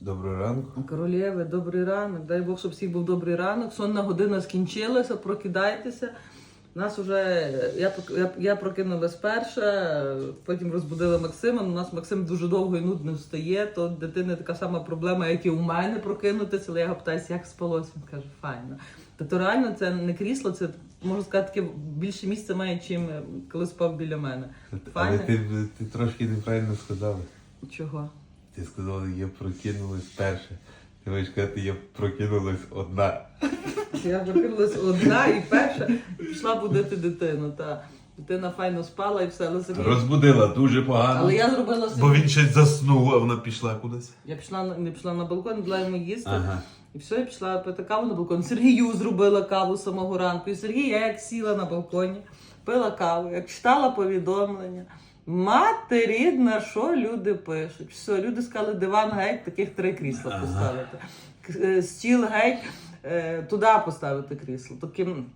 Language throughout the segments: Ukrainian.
Доброго ранку. Королєви, добрий ранок. Дай Бог, щоб всіх був добрий ранок. Сонна година скінчилася, прокидайтеся. Нас уже я, я, я прокинулась перша, потім розбудила Максима. Ну, У нас Максим дуже довго і нудно встає. То в дитини така сама проблема, як і у мене прокинутися. Але я його питаюся, як спалось. Він каже, файно. То реально це не крісло, це можна сказати, таке більше місця має, чим коли спав біля мене. Але ти, ти трошки неправильно сказала. Чого? Ти сказала, я прокинулась перше. Ти маєш сказати, я прокинулась одна. Я прокинулась одна і перша пішла будити дитину. Та дитина файно спала і все. Але, Розбудила дуже погано. але я зробила собі. Бо він ще заснув, а вона пішла кудись. Я пішла на- не пішла на балкон, дала йому їсти. Ага. І все, я пішла пити каву на балкон. Сергію зробила каву з самого ранку. І Сергій, я як сіла на балконі, пила каву, як читала повідомлення. Мати рідна, що люди пишуть? Все, люди сказали, диван геть, таких три крісла Ага. поставити. Е, Стіл геть, е, туди поставити крісло. Таким,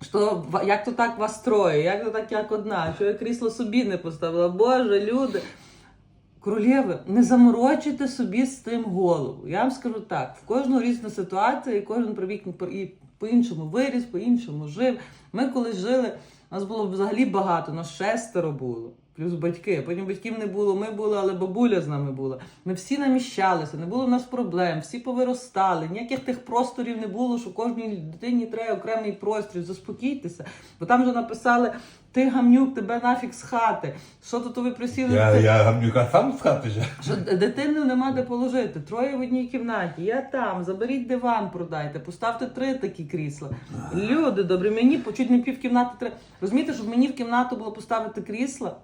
що, як то так вас троє, як то так як одна, що я крісло собі не поставила. Боже, люди. Королєви, не заморочуйте собі з тим голову. Я вам скажу так: в кожного різна ситуація, і кожен привік і по-іншому виріс, по-іншому жив. Ми колись жили, нас було взагалі багато, нас шестеро було. Плюс батьки. Потім батьків не було, ми були, але бабуля з нами була. Ми всі наміщалися, не було в нас проблем, всі повиростали. Ніяких тих просторів не було, що кожній дитині треба окремий простір. Заспокійтеся. Бо там же написали: ти гамнюк, тебе нафіг з хати. Що тут ви присіли? Я, я гамнюка сам з хати же. що дитину нема де положити. Троє в одній кімнаті. Я там. Заберіть диван, продайте, поставте три такі крісла. Люди добрі, мені чуть не пів кімнати треба. Розумієте, щоб мені в кімнату було поставити крісло,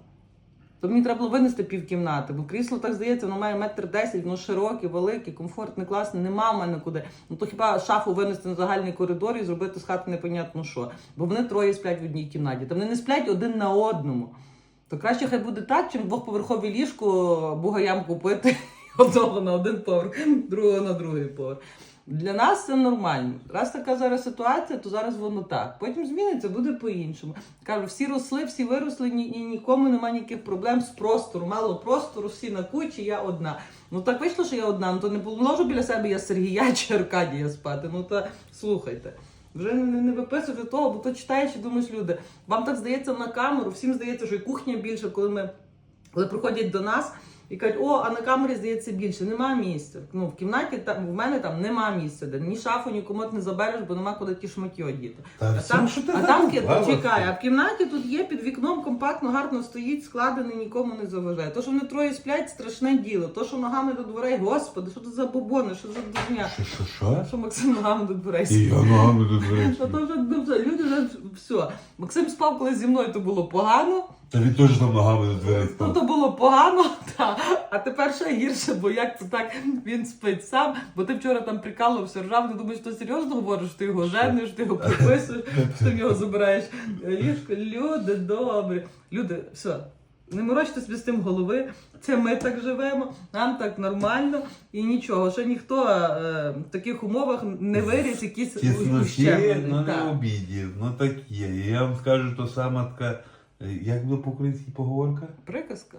то мені треба було винести пів кімнати. Бо крісло так здається, воно має метр десять, воно широке, велике, комфортне, класне. Нема в мене куди. Ну то хіба шафу винести на загальний коридор і зробити з хати непонятно що. Бо вони троє сплять в одній кімнаті. Та вони не сплять один на одному. То краще хай буде так, чим двохповерхове ліжко бугаям купити одного на один поверх, другого на другий поверх. Для нас це нормально. Раз така зараз ситуація, то зараз воно так. Потім зміниться, буде по-іншому. Кажу, всі росли, всі виросли, ні, ні, нікому немає ніяких проблем з простору. Мало простору, всі на кучі, я одна. Ну так вийшло, що я одна. Ну то не положу біля себе я Сергія чи Аркадія спати. Ну то слухайте. Вже не, не, не виписуйте того, бо то читаєш і думаєш, люди. Вам так здається на камеру, всім здається, що і кухня більше, коли ми коли приходять до нас і кажуть, о, а на камері здається більше, нема місця. Ну, в кімнаті там в мене там нема місця, де ні шафу, ні комод не забереш, бо нема куди ті шматі одіти. Та А там, що ти а там задумала? чекай, а в кімнаті тут є під вікном компактно, гарно стоїть, складений, нікому не заважає. То, що вони троє сплять, страшне діло. То, що ногами до дверей, господи, що це за бобони, що за дурня. Що, що, що? Що Максим ногами до дверей І я ногами до дверей. Ну, то вже, ну, вже люди вже все. Максим спав, коли зі мною то було погано. Та він теж там ногами до дверей Ну то було погано, та. а тепер ще гірше, бо як це так він спить сам, бо ти вчора там прикалувався, ржав, ти думаєш, що серйозно говориш, ти його жениш, ти його приписуєш, що ти в нього забираєш ліжко. Люди добрі. Люди, все. Не морочте собі з тим голови. Це ми так живемо, нам так нормально і нічого. Ще ніхто е, в таких умовах не виріс якісь Тісноті, ну не обіді, ну так є. І я вам скажу, то сама така, е, як було по-українськи поговорка? Приказка.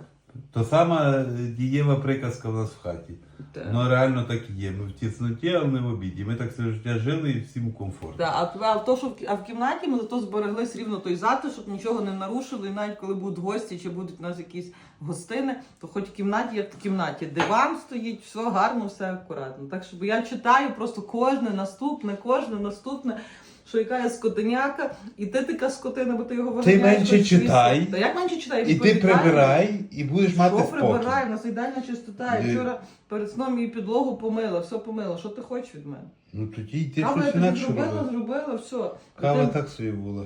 То сама дієва приказка в нас в хаті. Так. Ну реально так і є. Ми в тісноті, а не в обіді. Ми так все життя жили і всім комфортно. Так, а, а то, що в, а в кімнаті ми зато збереглись рівно той затишок, нічого не нарушили, і навіть коли будуть гості чи будуть у нас якісь гостини, то хоч в кімнаті, як в кімнаті, диван стоїть, все гарно, все акуратно. Так що я читаю просто кожне наступне, кожне наступне. Що яка я скотиняка, і ти така скотина, бо ти його виганяєш. менше весь читай. Та як менше читай? І ти прибирай, і будеш мати Що спокій. прибираю? У нас ідеальна чистота. Я вчора перед сном її підлогу помила, все помила. Що ти хочеш від мене? Ну тоді ти Каву я тобі інакше зробила, зробила, все. Кава Ти- так собі була.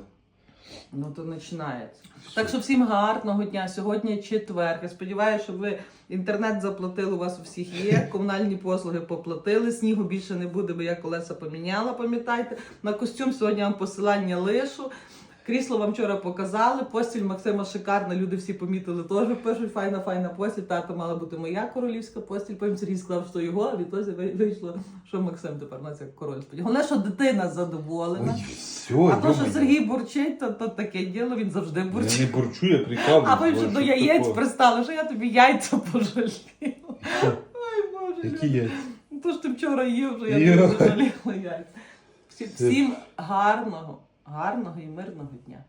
Ну то починається. Так що всім гарного дня. Сьогодні четвер. Я сподіваюся, що ви інтернет заплатили, у вас у всіх є. Комунальні послуги поплатили. Снігу більше не буде, бо я колеса поміняла, пам'ятайте. На костюм сьогодні вам посилання лишу. Крісло вам вчора показали. Постіль Максима шикарна. Люди всі помітили, теж пишуть. Файна, файна постіль. Тато мала бути моя королівська постіль. Потім Сергій сказав, що його, а відтоді ви- вийшло, що Максим тепер у нас як король. Головне, що дитина задоволена. Все, А то, що Сергій бурчить, то, то таке діло, він завжди Я не бурчу, я прикалую. А ви вже до яєць пристали, що я тобі яйця пожаліла. Ой, Боже. Які яйця? вчора їв, що я тобі пожаліла яйця. Всім гарного, гарного і мирного дня.